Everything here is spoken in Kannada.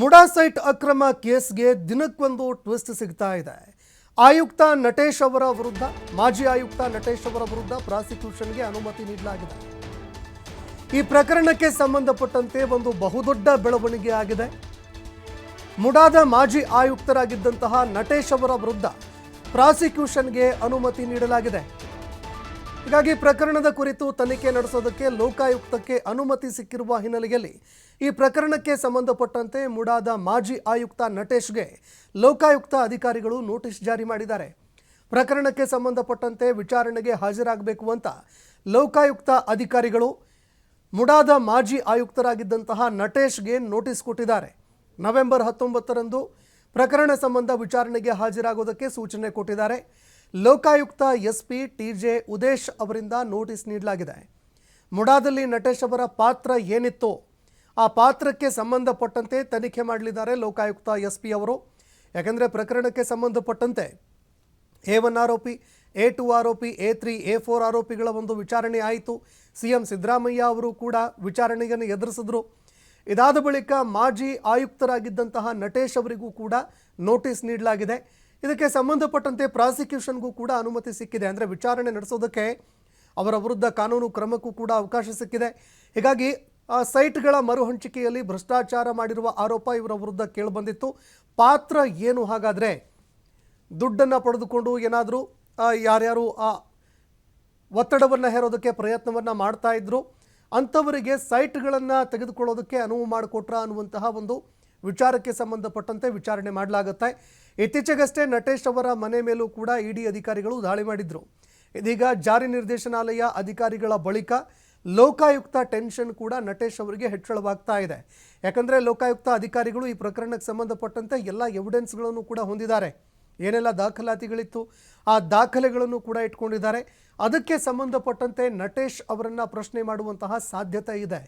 ಮುಡಾ ಸೈಟ್ ಅಕ್ರಮ ಕೇಸ್ಗೆ ದಿನಕ್ಕೊಂದು ಟ್ವಿಸ್ಟ್ ಸಿಗ್ತಾ ಇದೆ. ಆಯುಕ್ತ ನಟೇಶ್ ಅವರ ವಿರುದ್ಧ, ಮಾಜಿ ಆಯುಕ್ತ ನಟೇಶ್ ಅವರ ವಿರುದ್ಧ ಪ್ರಾಸಿಕ್ಯೂಷನ್ಗೆ ಅನುಮತಿ ನೀಡಲಾಗಿದೆ. ಈ ಪ್ರಕರಣಕ್ಕೆ ಸಂಬಂಧಪಟ್ಟಂತೆ ಒಂದು ಬಹುದೊಡ್ಡ ಬೆಳವಣಿಗೆ ಆಗಿದೆ. ಮುಡಾದ ಮಾಜಿ ಆಯುಕ್ತರಾಗಿದ್ದಂತಹ ನಟೇಶ್ ಅವರ ವಿರುದ್ಧ ಪ್ರಾಸಿಕ್ಯೂಷನ್ಗೆ ಅನುಮತಿ ನೀಡಲಾಗಿದೆ. ಹೀಗಾಗಿ ಪ್ರಕರಣದ ಕುರಿತು ತನಿಖೆ ನಡೆಸೋದಕ್ಕೆ ಲೋಕಾಯುಕ್ತಕ್ಕೆ ಅನುಮತಿ ಸಿಕ್ಕಿರುವ ಹಿನ್ನೆಲೆಯಲ್ಲಿ ಈ ಪ್ರಕರಣಕ್ಕೆ ಸಂಬಂಧಪಟ್ಟಂತೆ ಮುಡಾದ ಮಾಜಿ ಆಯುಕ್ತ ನಟೇಶ್ಗೆ ಲೋಕಾಯುಕ್ತ ಅಧಿಕಾರಿಗಳು ನೋಟಿಸ್ ಜಾರಿ ಮಾಡಿದ್ದಾರೆ. ಪ್ರಕರಣಕ್ಕೆ ಸಂಬಂಧಪಟ್ಟಂತೆ ವಿಚಾರಣೆಗೆ ಹಾಜರಾಗಬೇಕು ಅಂತ ಲೋಕಾಯುಕ್ತ ಅಧಿಕಾರಿಗಳು, ಮುಡಾದ ಮಾಜಿ ಆಯುಕ್ತರಾಗಿದ್ದಂತಹ ನಟೇಶ್ಗೆ ನೋಟಿಸ್ ಕೊಟ್ಟಿದ್ದಾರೆ. ನವೆಂಬರ್ ಹತ್ತೊಂಬತ್ತರಂದು ಪ್ರಕರಣ ಸಂಬಂಧ ವಿಚಾರಣೆಗೆ ಹಾಜರಾಗೋದಕ್ಕೆ ಸೂಚನೆ ಕೊಟ್ಟಿದ್ದಾರೆ. Lokayukta S P T J Udesh ಅವರಿಂದ ನೋಟಿಸ್ ನೀಡಲಾಗಿದೆ. ಮುಡಾದಲ್ಲಿ ನಟೇಶ್ ಅವರ ಪಾತ್ರ ಏನಿತ್ತು ಆ ಪಾತ್ರಕ್ಕೆ ಸಂಬಂಧಪಟ್ಟಂತೆ ತನಿಖೆ ಮಾಡಲಿದ್ದಾರೆ ಲೋಕಾಯುಕ್ತ ಎಸ್ ಪಿ ಅವರು. ಯಾಕೆಂದರೆ ಪ್ರಕರಣಕ್ಕೆ ಸಂಬಂಧಪಟ್ಟಂತೆ ಎ ಒನ್ ಆರೋಪಿ, ಎ ಟು ಆರೋಪಿ, ಎ ತ್ರೀ, ಎ ಫೋರ್ ಆರೋಪಿಗಳ ಒಂದು ವಿಚಾರಣೆ ಆಯಿತು. ಸಿ ಎಂ ಸಿದ್ದರಾಮಯ್ಯ ಅವರು ಕೂಡ ವಿಚಾರಣೆಯನ್ನು ಎದುರಿಸಿದ್ರು. ಇದಾದ ಬಳಿಕ ಮಾಜಿ ಆಯುಕ್ತರಾಗಿದ್ದಂತಹ ನಟೇಶ್ ಅವರಿಗೂ ಕೂಡ ನೋಟಿಸ್ ನೀಡಲಾಗಿದೆ. ಇದಕ್ಕೆ ಸಂಬಂಧಪಟ್ಟಂತೆ ಪ್ರಾಸಿಕ್ಯೂಷನ್ಗೂ ಕೂಡ ಅನುಮತಿ ಸಿಕ್ಕಿದೆ. ಅಂದರೆ ವಿಚಾರಣೆ ನಡೆಸೋದಕ್ಕೆ ಅವರ ವಿರುದ್ಧ ಕಾನೂನು ಕ್ರಮಕ್ಕೂ ಕೂಡ ಅವಕಾಶ ಸಿಕ್ಕಿದೆ. ಹೀಗಾಗಿ ಸೈಟ್ಗಳ ಮರುಹಂಚಿಕೆಯಲ್ಲಿ ಭ್ರಷ್ಟಾಚಾರ ಮಾಡಿರುವ ಆರೋಪ ಇವರ ವಿರುದ್ಧ ಕೇಳಿಬಂದಿತ್ತು. ಪಾತ್ರ ಏನು? ಹಾಗಾದರೆ ದುಡ್ಡನ್ನು ಪಡೆದುಕೊಂಡು ಏನಾದರೂ ಯಾರ್ಯಾರು, ಆ, ಒತ್ತಡವನ್ನು ಹೇರೋದಕ್ಕೆ ಪ್ರಯತ್ನವನ್ನು ಮಾಡ್ತಾ ಇದ್ರು. ಅಂಥವರಿಗೆ ಸೈಟ್ಗಳನ್ನು ತೆಗೆದುಕೊಳ್ಳೋದಕ್ಕೆ ಅನುವು ಮಾಡಿಕೊಟ್ರ ಅನ್ನುವಂತಹ ಒಂದು ವಿಚಾರಕ್ಕೆ ಸಂಬಂಧಪಟ್ಟಂತೆ ವಿಚಾರಣೆ ಮಾಡಲಾಗುತ್ತೆ. ಇತ್ತೀಚೆಗಷ್ಟೇ ನಟೇಶ್ ಅವರ ಮನೆ ಮೇಲೂ ಕೂಡ ಇಡಿ ಅಧಿಕಾರಿಗಳು ದಾಳಿ ಮಾಡಿದ್ರು. ಇದೀಗ ಜಾರಿ ನಿರ್ದೇಶನಾಲಯ ಅಧಿಕಾರಿಗಳ ಬಳಿಕ ಲೋಕಾಯುಕ್ತ ಟೆನ್ಷನ್ ಕೂಡ ನಟೇಶ್ ಅವರಿಗೆ ಹೆಚ್ಚಳವಾಗ್ತಾ ಇದೆ. ಯಾಕಂದರೆ ಲೋಕಾಯುಕ್ತ ಅಧಿಕಾರಿಗಳು ಈ ಪ್ರಕರಣಕ್ಕೆ ಸಂಬಂಧಪಟ್ಟಂತೆ ಎಲ್ಲ ಎವಿಡೆನ್ಸ್ಗಳನ್ನು ಕೂಡ ಹೊಂದಿದ್ದಾರೆ. ಏನೆಲ್ಲ ದಾಖಲಾತಿಗಳಿತ್ತು, ಆ ದಾಖಲೆಗಳನ್ನು ಕೂಡ ಇಟ್ಕೊಂಡಿದ್ದಾರೆ. ಅದಕ್ಕೆ ಸಂಬಂಧಪಟ್ಟಂತೆ ನಟೇಶ್ ಅವರನ್ನು ಪ್ರಶ್ನೆ ಮಾಡುವಂತಹ ಸಾಧ್ಯತೆ ಇದೆ.